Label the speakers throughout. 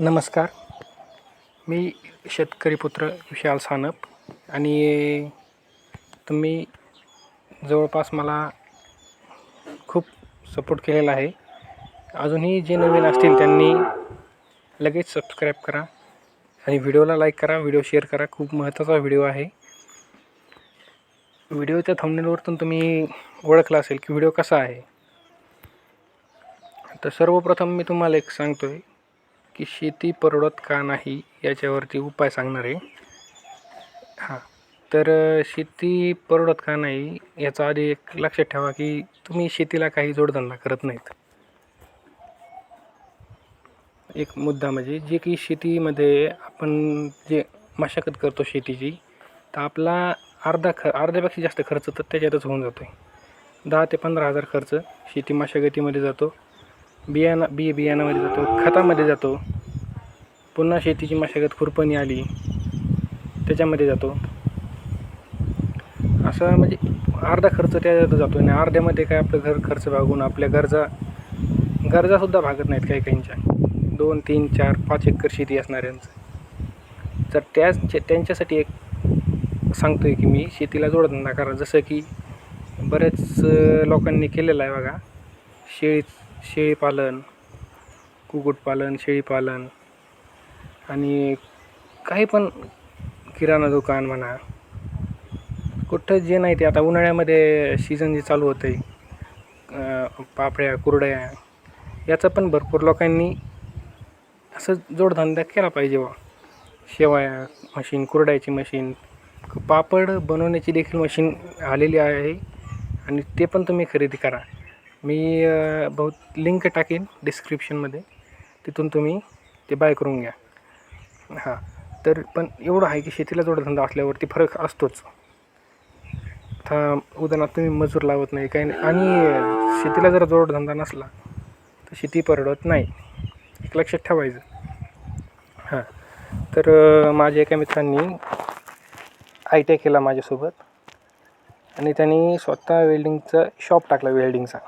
Speaker 1: नमस्कार. मी शेतकरी पुत्र विशाल सानप आणि तुम्ही जवळपास मला खूप सपोर्ट केलेला आहे. अजूनही जे नवीन असतील त्यांनी लगेच सबस्क्राईब करा आणि व्हिडिओला लाईक करा व्हिडिओ शेअर करा. खूप महत्त्वाचा व्हिडिओ आहे. व्हिडिओच्या थंबनेलवरतून तुम्ही ओळखला असेल की व्हिडिओ कसा आहे. तर सर्वप्रथम मी तुम्हाला एक सांगतो आहे की शेती परवडत का नाही याच्यावरती उपाय सांगणार आहे. हां तर शेती परवडत का नाही याचा आधी एक लक्षात ठेवा की तुम्ही शेतीला काही जोडधंदा करत नाहीत. एक मुद्दा म्हणजे जे की शेतीमध्ये आपण जे मशागत करतो शेतीची तर आपला अर्धा ख अर्ध्यापेक्षा जास्त खर्च तर त्याच्यातच होऊन जातो आहे दहा ते पंधरा हजार खर्च शेती मशागतीमध्ये जातो. बियाणा बी बियाणामध्ये जातो खतामध्ये जातो. पुन्हा शेतीची मशागत खुरपणी आली त्याच्यामध्ये जातो. असं म्हणजे अर्धा खर्च त्याच्यात जातो आणि अर्ध्यामध्ये काय आपलं घर खर्च भागून आपल्या गरजा गरजासुद्धा भागत नाहीत काही काहींच्या. दोन तीन चार पाच एकर शेती असणाऱ्यांचं. तर त्याच त्यांच्यासाठी एक सांगतो आहे की मी शेतीला जोडधंदा करा. जसं की बरेच लोकांनी केलेलं आहे बघा. शेळी शेळीपालन कुक्कुटपालन शेळीपालन आणि काही पण किराणा दुकान म्हणा. कुठं जे नाही ते आता उन्हाळ्यामध्ये सीझन जे चालू होतं आहे पापड्या कुरड्या याचं पण भरपूर लोकांनी असं जोडधंदा केला पाहिजे बा शेवाया मशीन कुरड्याची मशीन पापड बनवण्याची देखील मशीन आलेली आहे आणि ते पण तुम्ही खरेदी करा. मी बहुत लिंक टाकेन डिस्क्रिप्शनमध्ये तिथून तुम्ही ते बाय करून घ्या. हां. तर पण एवढं आहे की शेतीला जोडधंदा असल्यावरती फरक असतोच. था उदाहरणार्थ तुम्ही मजूर लावत नाही काही नाही. आणि शेतीला जर जोडधंदा नसला तर शेती परवडत नाही. एक लक्षात ठेवायचं. हां. तर माझ्या एका मित्रांनी आय टी आय केला माझ्यासोबत. आणि त्यांनी स्वतः वेल्डिंगचा शॉप टाकला वेल्डिंगचा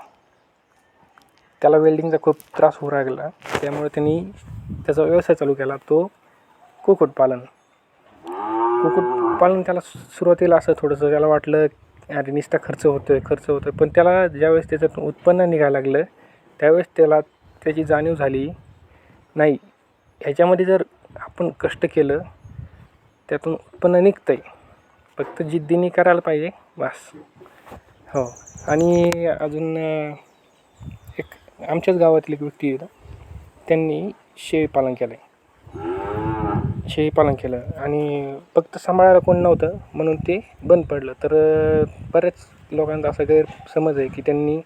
Speaker 1: त्याला वेल्डिंगचा खूप त्रास होऊ लागला. त्यामुळे त्यांनी त्याचा व्यवसाय चालू केला तो कुक्कुटपालन कुक्कुटपालन त्याला सुरुवातीला असं थोडंसं त्याला वाटलं अरे निष्ठा खर्च होतो आहे खर्च होतो आहे पण त्याला ज्यावेळेस त्याच्यातून उत्पन्न निघायला लागलं त्यावेळेस त्याला त्याची जाणीव झाली नाही ह्याच्यामध्ये जर आपण कष्ट केलं त्यातून उत्पन्न निघतं आहे फक्त जिद्दीने करायला पाहिजे बस. हो. आणि अजून आमच्याच गावातील एक व्यक्ती आहे त्यांनी शेळीपालन केलं आहे शेळीपालन केलं आणि फक्त सांभाळायला कोण नव्हतं म्हणून ते बंद पडलं. तर बऱ्याच लोकांचा असा गैरसमज आहे की त्यांनी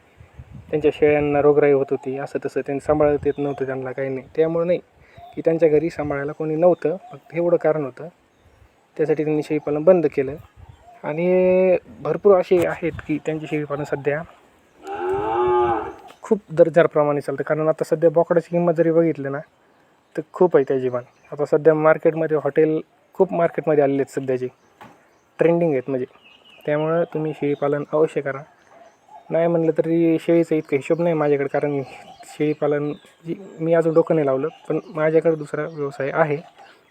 Speaker 1: त्यांच्या शेळ्यांना रोगराई होत होती असं तसं त्यांनी सांभाळत येत नव्हतं त्यांना काही नाही. त्यामुळे नाही की त्यांच्या घरी सांभाळायला कोणी नव्हतं फक्त एवढं कारण होतं. त्यासाठी त्यांनी शेळीपालन बंद केलं. आणि भरपूर असे आहेत की त्यांचे शेळीपालन सध्या खूप दर्जाप्रमाणे चालतं. कारण आता सध्या बोकडाची किंमत जरी बघितली ना तर खूप आहे त्याची पण. आता सध्या मार्केटमध्ये हॉटेल खूप मार्केटमध्ये आलेले आहेत सध्याचे. ट्रेंडिंग आहेत म्हणजे. त्यामुळं तुम्ही शेळीपालन अवश्य करा. नाही म्हणलं तरी शेळीचा इतका हिशोब नाही माझ्याकडे कारण शेळीपालन जी मी अजून डोकं नाही लावलं पण माझ्याकडे दुसरा व्यवसाय आहे.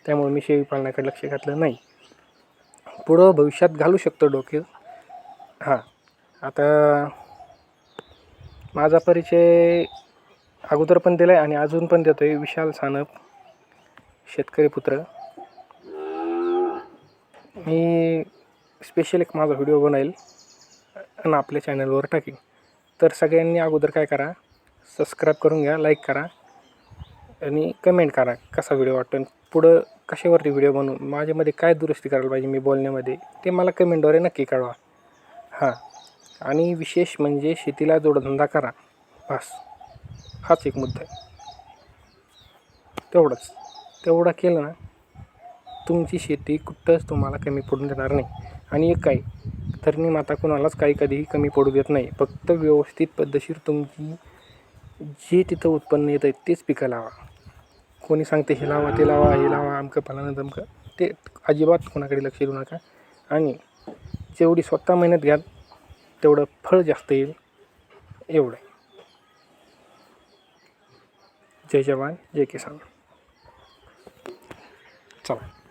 Speaker 1: त्यामुळे मी शेळीपालनाकडे लक्ष घातलं नाही. पुढं भविष्यात घालू शकतो डोके. हां. आता माझा परिचय अगोदर पण दिला आहे आणि अजून पण देतो आहे विशाल सानप शेतकरी पुत्र. मी स्पेशल एक माझा व्हिडिओ बनवेल आणि आपल्या चॅनलवर टाकेन. तर सगळ्यांनी अगोदर काय करा सबस्क्राईब करून घ्या लाईक करा आणि कमेंट करा कसा व्हिडिओ वाटतो आणि पुढं कशावरती व्हिडिओ बनवू माझ्यामध्ये काय दुरुस्ती करायला पाहिजे मी बोलण्यामध्ये ते मला कमेंटद्वारे नक्की कळवा. हां. आणि विशेष म्हणजे शेतीला जोडधंदा करा. बस. हाच एक मुद्दा आहे. तेवढंच. तेवढं केलं ना तुमची शेती कुठंच तुम्हाला कमी पडून देणार नाही. आणि एक काय धरणी माता कोणालाच काही कधीही कमी पडू देत नाही. फक्त व्यवस्थित पद्धतशीर तुमची जे तिथं उत्पन्न येतं आहे तेच पिकं लावा. कोणी सांगते हे लावा ते लावा हे लावा अमकं फलानं दमकं. ते अजिबात कोणाकडे लक्ष देऊ नका. आणि जेवढी स्वतः मेहनत घ्याल तेवढं फळ जास्त येईल. एवढं जय जवान जय किसान. चला.